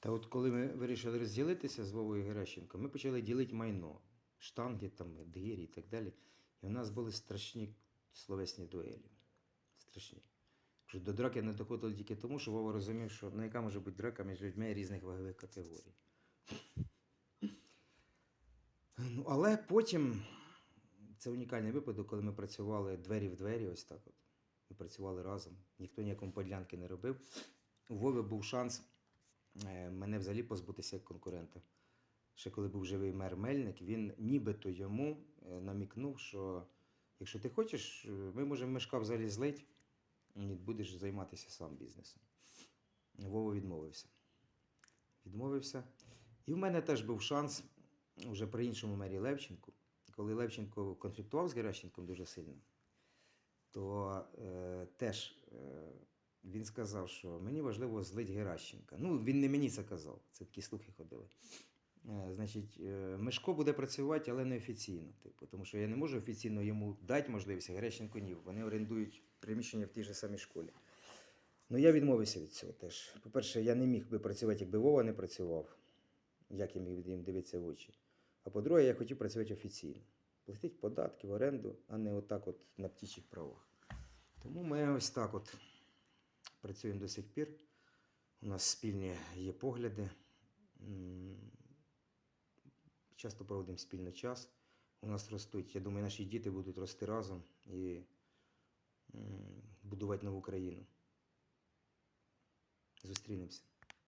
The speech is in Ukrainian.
Та от коли ми вирішили розділитися з Вовою Геращенко, ми почали ділити майно, штанги, там, двері і так далі. І у нас були страшні словесні дуелі. Страшні. До драки не доходило тільки тому, що Вова розумів, що ну, яка може бути драка між людьми різних вагових категорій. Ну, але потім це унікальний випадок, коли ми працювали двері в двері, ось так от. Ми працювали разом. Ніхто ніякому подлянки не робив. У Вови був шанс мене взагалі позбутися як конкурента. Ще коли був живий мер Мельник, він нібито йому е, намікнув, що якщо ти хочеш, е, ми можемо мешка взагалі злить, і будеш займатися сам бізнесом. Вова відмовився. Відмовився. І в мене теж був шанс вже при іншому мері Левченку. Коли Левченко конфліктував з Геращенком дуже сильно, то е, теж е, він сказав, що мені важливо злить Геращенка. Ну, він не мені це казав, це такі слухи ходили. Е, значить, е, Мишко буде працювати, але не офіційно. Типу, тому що я не можу офіційно йому дати можливість, Геращенко ні. Вони орендують приміщення в тій же самій школі. Ну, я відмовився від цього теж. По-перше, я не міг би працювати, якби Вова не працював. Як я міг їм дивитися в очі. А по-друге, я хотів працювати офіційно. Платити податки в оренду, а не отак от на птічих правах. Тому ми ось так от працюємо до сих пір. У нас спільні є погляди. Часто проводимо спільно час. У нас ростуть, я думаю, наші діти будуть рости разом і будувати нову країну. Зустрінемося.